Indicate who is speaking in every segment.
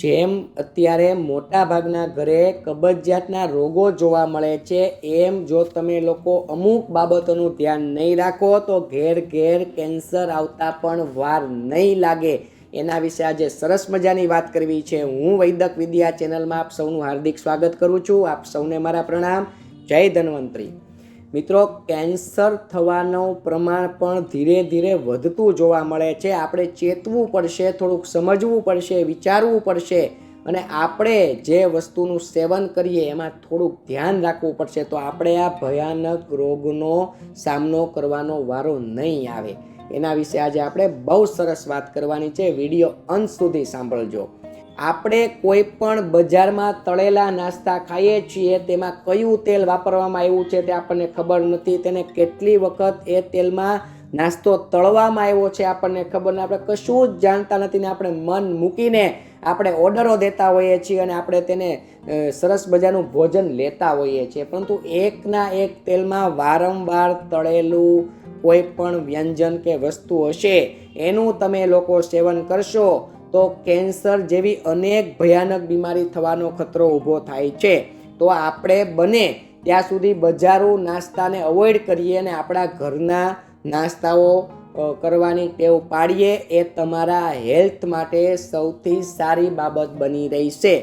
Speaker 1: જેમ અત્યારે મોટા ભાગના ઘરે કબજિયાતના રોગો જોવા મળે છે, એમ જો તમે લોકો અમુક બાબતોનું ધ્યાન નહીં રાખો, તો ઘેર ઘેર કેન્સર આવતા પણ વાર નહીં લાગે. એના વિશે આજે સરસ મજાની વાત કરવી છે. હું વૈદક વિદ્યા ચેનલમાં આપ સૌનું હાર્દિક સ્વાગત કરું છું. આપ સૌને મારા પ્રણામ. જય ધન્વંતરી. મિત્રો, કેન્સર થવાનું પ્રમાણ પણ ધીરે ધીરે વધતું જોવા મળે છે. આપણે ચેતવું પડશે, થોડુંક સમજવું પડશે, વિચારવું પડશે અને આપણે જે વસ્તુનું સેવન કરીએ એમાં થોડુંક ધ્યાન રાખવું પડશે. તો આપણે આ ભયાનક રોગનો સામનો કરવાનો વારો નહીં આવે. એના વિશે આજે આપણે બહુ સરસ વાત કરવાની છે. વીડિયો અંત સુધી સાંભળજો. આપણે કોઈ પણ બજારમાં તળેલા નાસ્તા ખાઈએ છીએ, તેમાં કયું તેલ વાપરવામાં આવ્યું છે તે આપણને ખબર નથી. તેને કેટલી વખત એ તેલમાં નાસ્તો તળવામાં આવ્યો છે આપણને ખબર નથી. આપણે કશું જ જાણતા નથી ને આપણે મન મૂકીને આપણે ઓર્ડરો દેતા હોઈએ છીએ અને આપણે તેને સરસ મજાનું ભોજન લેતા હોઈએ છીએ. પરંતુ એકના એક તેલમાં વારંવાર તળેલું કોઈ પણ વ્યંજન કે વસ્તુ હશે, એનું તમે લોકો સેવન કરશો તો કેન્સર જેવી અનેક ભયાનક બીમારી થવાનો ખતરો ઊભો થાય છે. તો આપણે બને ત્યાં સુધી બજારો નાસ્તાને અવોઇડ કરીએ અને આપણા ઘરના નાસ્તાઓ કરવાની ટેવ પાડીએ એ તમારા હેલ્થ માટે સૌથી સારી બાબત બની રહી છે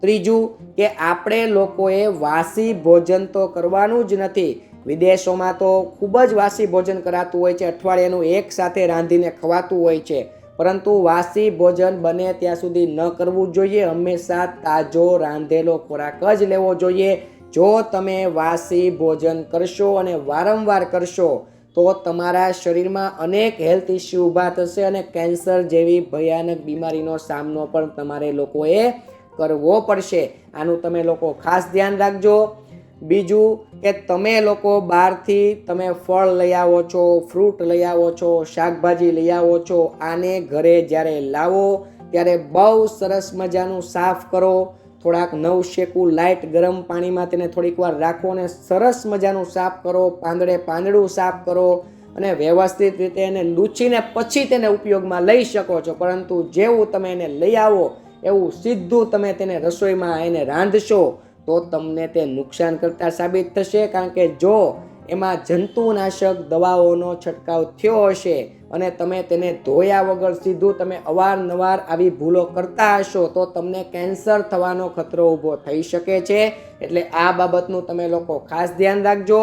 Speaker 1: ત્રીજું કે આપણે લોકોએ વાસી ભોજન તો કરવાનું જ નથી. વિદેશોમાં તો ખૂબ જ વાસી ભોજન કરાતું હોય છે. અઠવાડિયાનું એક સાથે રાંધીને ખવાતું હોય છે. પરંતુ વાસી ભોજન બને ત્યાં સુધી ન કરવું જોઈએ. હંમેશા તાજો રાંધેલો ખોરાક જ લેવો જોઈએ. જો તમે વાસી ભોજન કરશો અને વારંવાર કરશો, તો તમારા શરીરમાં અનેક હેલ્થ ઇસ્યુ ઊભા થશે અને કેન્સર જેવી ભયાનક બીમારીનો સામનો પણ તમારે લોકોએ કરવો પડશે. આનું તમે લોકો ખાસ ધ્યાન રાખજો. બીજું કે તમે લોકો બહારથી તમે ફળ લઈ આવો છો, ફ્રૂટ લઈ આવો છો, શાકભાજી લઈ આવો છો, આને ઘરે જ્યારે લાવો ત્યારે બહુ સરસ મજાનું સાફ કરો. થોડાક નવ શેકું લાઇટ ગરમ પાણીમાં તેને થોડીક વાર રાખો અને સરસ મજાનું સાફ કરો, પાંદડે પાંદડું સાફ કરો અને વ્યવસ્થિત રીતે એને લૂછીને પછી તેને ઉપયોગમાં લઈ શકો છો. પરંતુ જેવું તમે એને લઈ આવો, એવું સીધું તમે તેને રસોઈમાં એને રાંધશો તો તમને તે નુકસાન કરતા સાબિત થશે, કારણ કે જો એમાં જંતુનાશક દવાઓનો છંટકાવ થયો હશે અને તમે તેને ધોયા વગર સીધું તમે અવારનવાર આવી ભૂલો કરતા હશો, તો તમને કેન્સર થવાનો ખતરો ઊભો થઈ શકે છે. એટલે આ બાબતનું તમે લોકો ખાસ ધ્યાન રાખજો.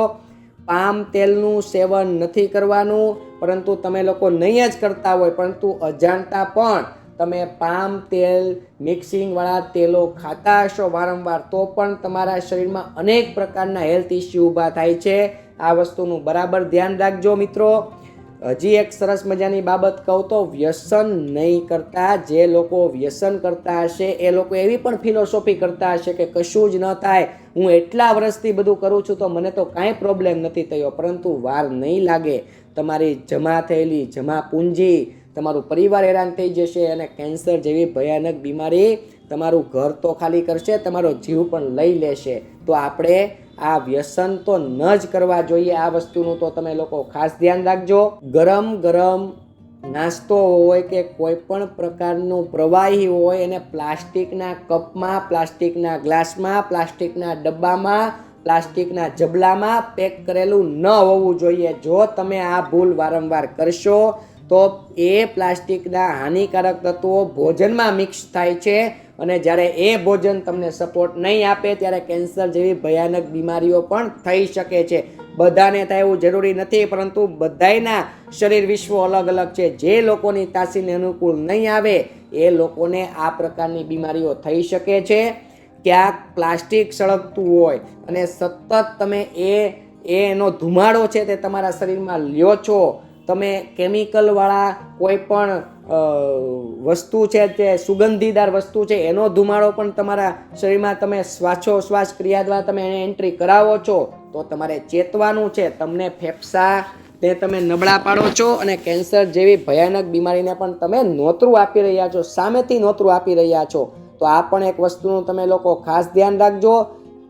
Speaker 1: પામ તેલનું સેવન નથી કરવાનું, પરંતુ તમે લોકો નહીં જ કરતા હોય, પરંતુ અજાણતા પણ. તમે પામ તેલ મિક્સિંગવાળા તેલો ખાતા હશો વારંવાર, તો પણ તમારા શરીરમાં અનેક પ્રકારના હેલ્થ ઇસ્યુ ઊભા થાય છે. આ વસ્તુનું બરાબર ધ્યાન રાખજો મિત્રો. હજી એક સરસ મજાની બાબત કહું તો વ્યસન નહીં કરતા. જે લોકો વ્યસન કરતા હશે, એ લોકો એવી પણ ફિલોસોફી કરતા હશે કે કશું જ ન થાય. હું એટલા વર્ષથી બધું કરું છું તો મને તો કાંઈ પ્રોબ્લેમ નથી થયો, પરંતુ વાર નહીં લાગે. તમારી જમા થયેલી જમા પૂંજી તમારું પરિવાર હેરાન થઈ જશે અને કેન્સર જેવી ભયાનક બીમારી તમારું ઘર તો ખાલી કરશે, તમારો જીવ પણ લઈ લેશે. તો આપણે આ વ્યસન તો ન જ કરવા જોઈએ આ વસ્તુનું, તો તમે લોકો ખાસ ધ્યાન રાખજો. ગરમ ગરમ નાસ્તો હોય કે કોઈ પણ પ્રકારનું પ્રવાહી હોય, એને પ્લાસ્ટિકના કપમાં, પ્લાસ્ટિકના ગ્લાસમાં, પ્લાસ્ટિકના ડબ્બામાં, પ્લાસ્ટિકના જબલામાં પેક કરેલું ન હોવું જોઈએ. જો તમે આ ભૂલ વારંવાર કરશો તો એ પ્લાસ્ટિકના હાનિકારક તત્વો ભોજનમાં મિક્સ થાય છે અને જ્યારે એ ભોજન તમને સપોર્ટ નહીં આપે ત્યારે કેન્સર જેવી ભયાનક બીમારીઓ પણ થઈ શકે છે. બધાને થાય એવું જરૂરી નથી, પરંતુ બધાયના શરીર વિશ્વ અલગ અલગ છે. જે લોકોની તાસીને અનુકૂળ નહીં આવે, એ લોકોને આ પ્રકારની બીમારીઓ થઈ શકે છે. ક્યાંક પ્લાસ્ટિક સળગતું હોય અને સતત તમે એ, એનો ધુમાડો છે તે તમારા શરીરમાં લ્યો છો તમે કેમિકલવાળા કોઈ પણ વસ્તુ છે તે સુગંધીદાર વસ્તુ છે, એનો ધુમાડો પણ તમારા શરીરમાં તમે શ્વાસોશ્વાસ ક્રિયા દ્વારા તમે એને એન્ટ્રી કરાવો છો, તો તમારે ચેતવાનું છે, તમને ફેફસા તે તમે નબળા પાડો છો અને કેન્સર જેવી ભયાનક બીમારીને પણ તમે નોતરું આપી રહ્યા છો, સામેથી નોતરું આપી રહ્યા છો. તો આ પણ એક વસ્તુનું તમે લોકો ખાસ ધ્યાન રાખજો.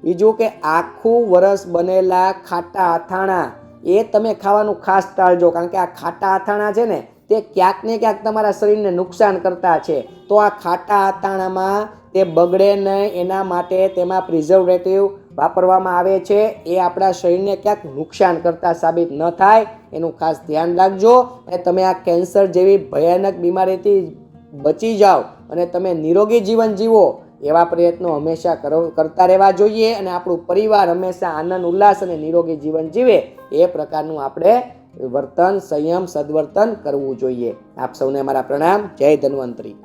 Speaker 1: બીજું કે આખું વરસ બનેલા ખાટા અથાણા એ તમે ખાવાનું ખાસ ટાળજો, કારણ કે આ ખાટા અથાણા છે ને, તે ક્યાંક ને ક્યાંક તમારા શરીરને નુકસાન કરતા છે. તો આ ખાટા અથાણામાં તે બગડે નહીં, એના માટે તેમાં પ્રિઝર્વેટિવ વાપરવામાં આવે છે. એ આપણા શરીરને ક્યાંક નુકસાન કરતા સાબિત ન થાય, એનું ખાસ ધ્યાન રાખજો. અને તમે આ કેન્સર જેવી ભયાનક બીમારીથી બચી જાઓ અને તમે નિરોગી જીવન જીવો. એવા પ્રયત્નો હંમેશા કરો, કરતા રહેવા જોઈએ અને આપણું પરિવાર હંમેશા આનંદ, ઉલ્લાસ અને નિરોગી જીવન જીવે એ પ્રકારનું આપણે વર્તન, સંયમ, સદવર્તન કરવું જોઈએ. આપ સૌને મારા પ્રણામ. જય ધન્વંતરી.